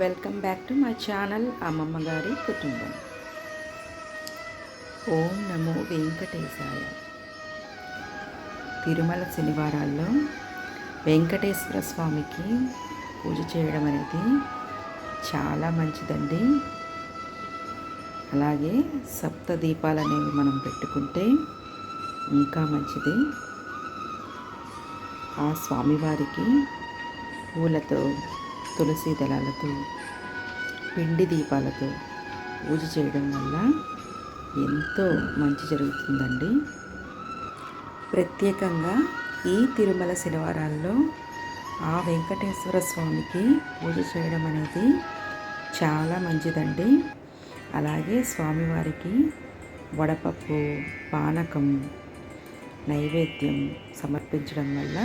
Welcome back to my channel అమ్మమ్మ గారి కుటుంబం. ఓం నమో వెంకటేశాయ. తిరుమల శనివారాల్లో వెంకటేశ్వర స్వామికి పూజ చేయడం అనేది చాలా మంచిదండి. అలాగే సప్త దీపాలు అనేవి మనం పెట్టుకుంటే ఇంకా మంచిది. ఆ స్వామివారికి పూలతో తులసి దళాలతో పిండి దీపాలతో పూజ చేయడం వల్ల ఎంతో మంచి జరుగుతుందండి. ప్రత్యేకంగా ఈ తిరుమల శనివారాల్లో ఆ వెంకటేశ్వర స్వామికి పూజ చేయడం అనేది చాలా మంచిదండి. అలాగే స్వామివారికి వడపప్పు పానకం నైవేద్యం సమర్పించడం వల్ల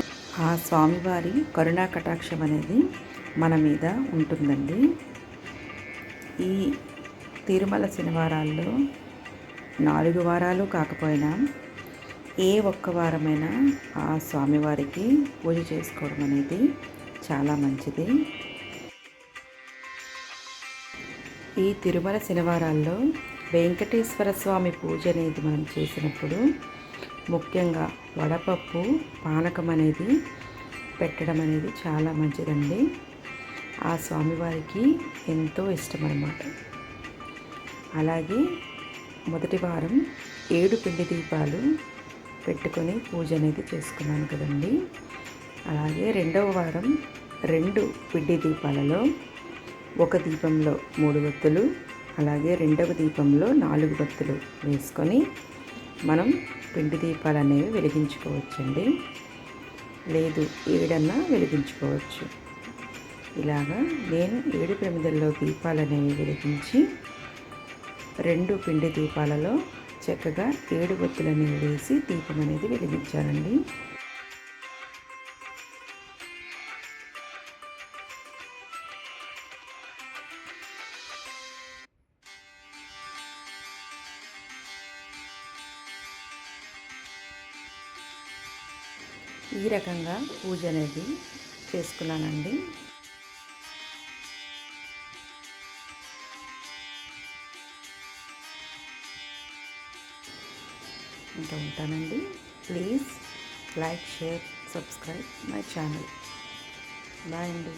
ఆ స్వామివారి కరుణా కటాక్షం అనేది మన మీద ఉంటుందండి. ఈ తిరుమల శనివారాల్లో నాలుగు వారాలు కాకపోయినా ఏ ఒక్క వారమైనా ఆ స్వామివారికి పూజ చేసుకోవడం అనేది చాలా మంచిది. ఈ తిరుమల శనివారాల్లో వెంకటేశ్వర స్వామి పూజ అనేది మనం చేసినప్పుడు ముఖ్యంగా వడపప్పు పానకం అనేది పెట్టడం అనేది చాలా మంచిదండి. ఆ స్వామివారికి ఎంతో ఇష్టం అన్నమాట అలాగే మొదటి వారం ఏడు పిండి దీపాలు పెట్టుకొని పూజ అనేది చేసుకున్నాను కదండి. అలాగే రెండవ వారం రెండు పిండి దీపాలలో ఒక దీపంలో మూడు వత్తులు అలాగే రెండవ దీపంలో నాలుగు వత్తులు వేసుకొని మనం పిండి దీపాలు అనేవి వెలిగించుకోవచ్చండి. లేదు ఏడన్నా వెలిగించుకోవచ్చు. ఇలాగా నేను ఏడు ప్రమిదల్లో దీపాలనేవి వెలిగించి రెండు పిండి దీపాలలో చక్కగా ఏడు బొత్తులని వేసి దీపం అనేది వెలిగించానండి. ఈ రకంగా పూజ అనేది చేసుకున్నానండి. ఇంకా ఉంటానండి. Please like share subscribe my channel bye అండి.